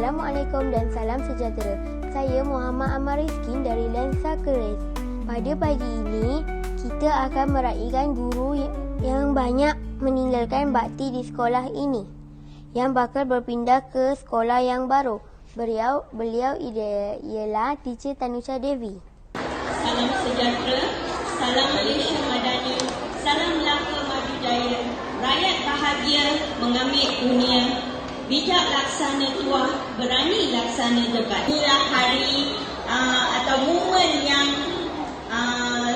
Salam sejahtera. Saya Muhammad Amar Rizkin dari Lensa Keris. Pada pagi ini, kita akan meraihkan guru yang banyak meninggalkan bakti di sekolah ini yang bakal berpindah ke sekolah yang baru. Beliau beliau ide- ialah teacher Tanusha Devi. Salam sejahtera, salam Malaysia Madani, salam Melaka Maju Jaya, rakyat bahagia mengambil dunia, bijak laksana tuah, berani laksana debat. Inilah hari uh, atau momen yang uh,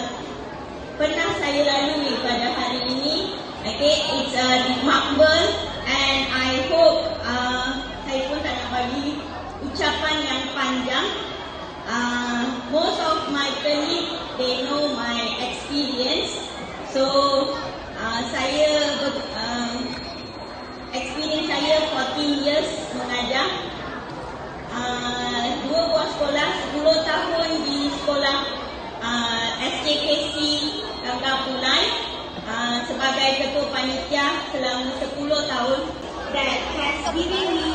pernah saya lalui pada hari ini. Okay, it's uh, remarkable and I hope uh, saya pun tak nak bagi ucapan yang panjang Uh, most of my colleagues they know my experience. So uh, saya ber, um, experience saya 14 years mengajar. Uh, dua buah sekolah, 10 tahun di sekolah uh, SJKC Rangga Pulai uh, sebagai ketua panitia selama 10 tahun. That has given me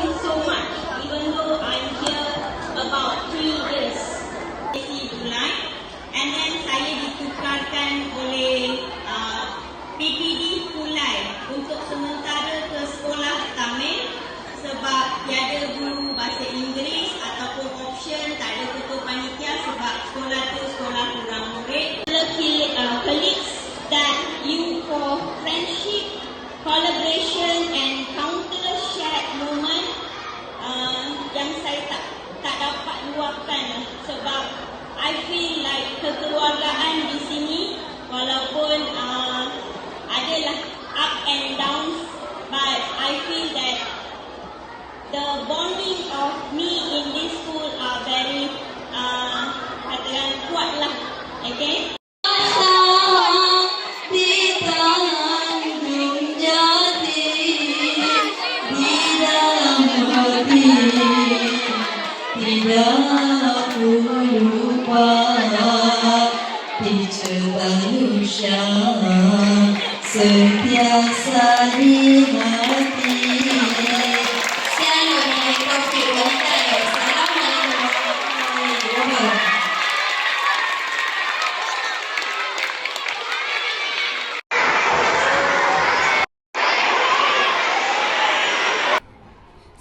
Tidak lupa Manusia sentiasa di hati. Sekian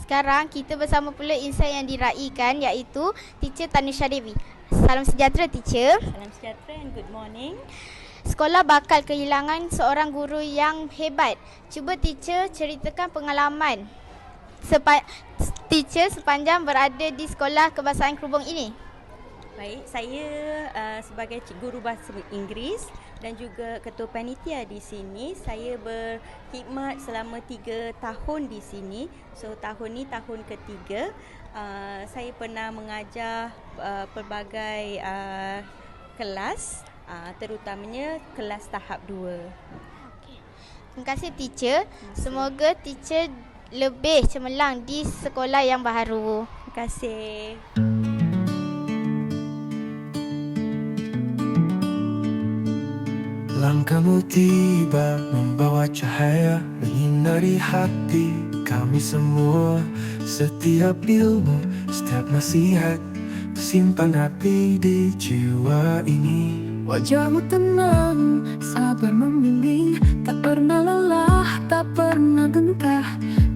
Sekarang kita bersama pula insan yang diraikan iaitu teacher Tanusha Devi. Salam sejahtera teacher. Salam sejahtera and good morning Sekolah bakal kehilangan seorang guru yang hebat. Cuba teacher ceritakan pengalaman sepa- teacher sepanjang berada di sekolah kebahasaan Kerubung ini. Baik, saya uh, sebagai cik guru bahasa Inggeris dan juga ketua panitia di sini. Saya berkhidmat selama tiga tahun di sini. So tahun ni tahun ketiga. Uh, saya pernah mengajar uh, pelbagai uh, kelas uh, terutamanya kelas tahap 2. Terima kasih teacher. Semoga teacher lebih cemerlang di sekolah yang baru. Terima kasih. Langkahmu tiba membawa cahaya menyinari hati kami semua. Setiap ilmu, setiap nasihat Simpan api di jiwa ini. Wajahmu tenang, sabar membimbing Tak pernah lelah, tak pernah gentar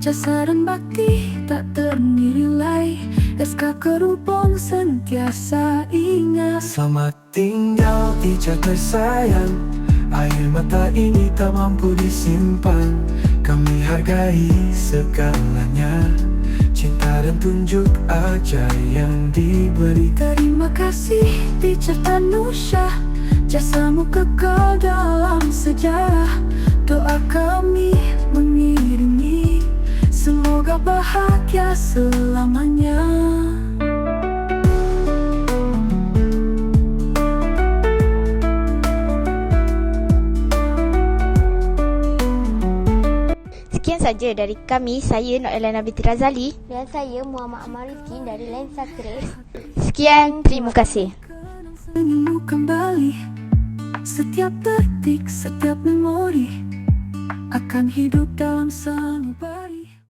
Jasa dan bakti tak ternilai. SK Kerupong sentiasa ingat. Selamat tinggal Ica tersayang Air mata ini tak mampu disimpan. Kami hargai segalanya. Cinta dan tunjuk ajar yang diberi. Terima kasih Teacher Tanusha. Jasamu kekal dalam sejarah. Doa kami mengiringi. Semoga bahagia selamanya saja dari kami. Saya Nur Elana Binti Razali. Dan saya Muhammad Amar Rizkin dari Lensa Keris. Sekian, terima kasih. Kembali Setiap detik, setiap memori Akan hidup dalam sanubari